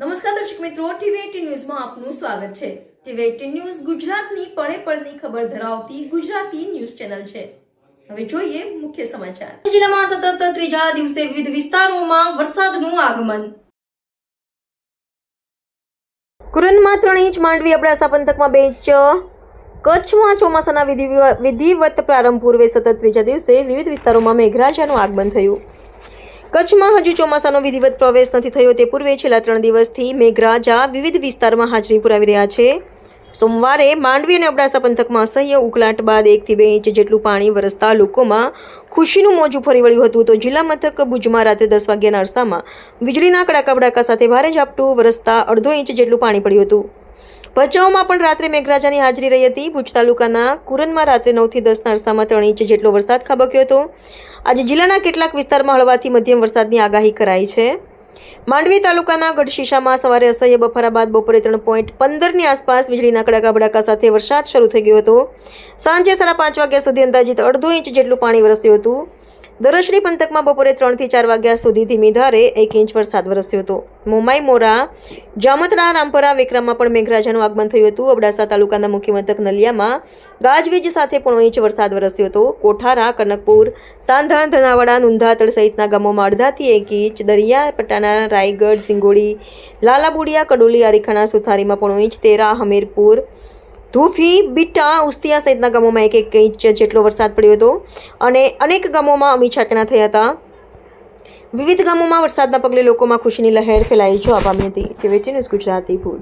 નમસ્કાર દર્શક મિત્રો ટીવી ન્યૂઝમાં આપનું સ્વાગત છે. ટીવી એટીન ન્યૂઝ ગુજરાતની પળે પળની ખબર ધરાવતી ગુજરાતી ન્યૂઝ ચેનલ છે. હવે જોઈએ મુખ્ય સમાચાર. જિલ્લામાં સતત ત્રીજા દિવસે વિવિધ વિસ્તારોમાં વરસાદનું આગમન. કુરનમાં ત્રણ ઇંચ માંડવી અબડાસા પંથકમાં બે ઇંચ, કચ્છમાં ચોમાસાના વિધિવત પ્રારંભ પૂર્વે સતત ત્રીજા દિવસે વિવિધ વિસ્તારોમાં મેઘરાજાનું આગમન થયું. કચ્છમાં હજુ ચોમાસાનો વિધિવત પ્રવેશ નથી થયો તે પૂર્વે છેલ્લા ત્રણ દિવસથી મેઘરાજા વિવિધ વિસ્તારમાં હાજરી પુરાવી રહ્યા છે. સોમવારે માંડવી અને અબડાસા પંથકમાં અસહ્ય ઉકલાટ બાદ એકથી બે ઇંચ જેટલું પાણી વરસતા લોકોમાં ખુશીનું મોજું ફરી વળ્યું હતું તો જિલ્લા મથક ભુજમાં રાત્રે દસ વાગ્યાના અરસામાં વીજળીના કડાકા બડાકા સાથે ભારે ઝાપટું વરસતા અડધો ઇંચ જેટલું પાણી પડ્યું હતું. ભચાઉમાં પણ રાત્રે મેઘરાજાની હાજરી રહી હતી. ભુજ તાલુકાના કુરનમાં રાત્રે નવથી દસના અરસામાં ત્રણ ઇંચ જેટલો વરસાદ ખાબક્યો હતો. આજે જિલ્લાના કેટલાક વિસ્તારમાં હળવાથી મધ્યમ વરસાદની આગાહી કરાઈ છે. માંડવી તાલુકાના ગઢશીશામાં સવારે અસહ્ય બફારા બાદ બપોરે ત્રણ પોઈન્ટ પંદરની આસપાસ વીજળીના કડાકા ભડાકા સાથે વરસાદ શરૂ થઈ ગયો હતો. સાંજે સાડા પાંચ વાગ્યા સુધી અંદાજિત અડધો ઇંચ જેટલું પાણી વરસ્યું હતું. દરશડી પંથકમાં બપોરે ત્રણથી ચાર વાગ્યા સુધી ધીમી ધારે એક ઇંચ વરસાદ વરસ્યો હતો. મોમાઈ મોરા, જામતરા, રામપરા વિક્રમમાં પણ મેઘરાજાનું આગમન થયું હતું. અબડાસા તાલુકાના મુખ્ય મથક નલિયામાં ગાજવીજ સાથે પોણો ઇંચ વરસાદ વરસ્યો હતો. કોઠારા, કનકપુર સાંધણ ધનાવાડા, નુંધાતળ સહિતના ગામોમાં અડધાથી એક ઇંચ દરિયા પટાના રાયગઢ, સિંગોડી, લાલાબુડિયા, કડોલી, આરીખાણા, સુથારીમાં પોણો ઇંચ, તેરા, હમીરપુર ધૂફી, બીટા, ઉસ્તિયા સહિતના ગામોમાં એક એક ઇંચ જેટલો વરસાદ પડ્યો હતો અને અનેક ગામોમાં અમી છાંટણા થયા હતા. વિવિધ ગામોમાં વરસાદના પગલે લોકોમાં ખુશીની લહેર ફેલાઈ. જોવા પામી હતી જેવેચી ન્યૂઝ ગુજરાતી ભૂલ